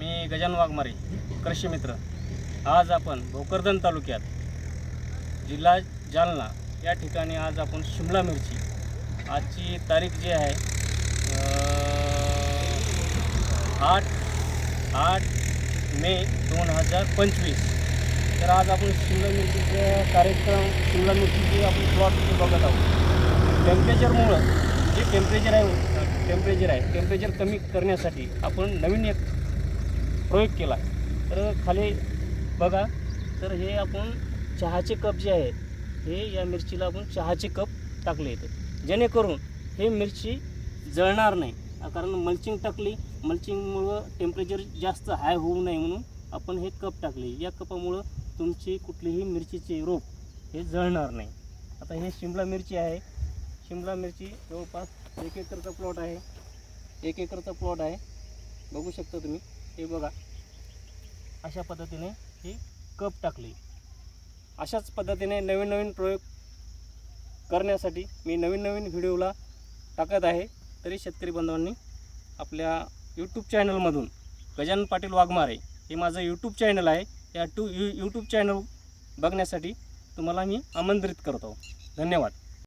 मी गजान वाघमारे कृषी मित्र. आज आपण भोकरदन तालुक्यात जिल्हा जालना या ठिकाणी आज आपण शिमला मिरची. आजची तारीख जी आहे आठ आठ मे दोन हजार पंचवीस. तर आज आपण शिमला मिरचीचे कार्यक्रम शिमला मिरचीची आपण प्लॉट बघत आहोत. टेम्परेचरमुळं जे टेम्परेचर आहे टेम्परेचर आहे टेम्परेचर कमी करण्यासाठी आपण नवीन एक प्रयोग केला. तर खाली बघा तर हे आपण चहाचे कप जे आहेत हे या मिरचीला आपण चहाचे कप टाकले आहेत जेणेकरून हे मिरची जळणार नाही. कारण मल्चिंग टाकली मल्चिंगमुळं टेम्परेचर जास्त हाय होऊ नये म्हणून आपण हे कप टाकले. या कपामुळं तुमची कुठलीही मिरचीचे रोप हे जळणार नाही. आता हे शिमला मिरची आहे. शिमला मिरची जवळपास एक एकरचा प्लॉट आहे. एक एकरचा प्लॉट आहे. बघू शकता तुम्ही. हे बघा. अशा पद्धतीने ही कप टाकली. अशाच पद्धतीने नवीन नवीन प्रयोग करण्यासाठी मी नवीन नवीन व्हिडिओला टाकत आहे. तरी शेतकरी बांधवांनी आपल्या यूट्यूब चॅनलमधून गजानन पाटील वाघमारे हे माझं यूट्यूब चॅनल आहे. या टू यू यूट्यूब चॅनल बघण्यासाठी तुम्हाला मी आमंत्रित करतो. धन्यवाद.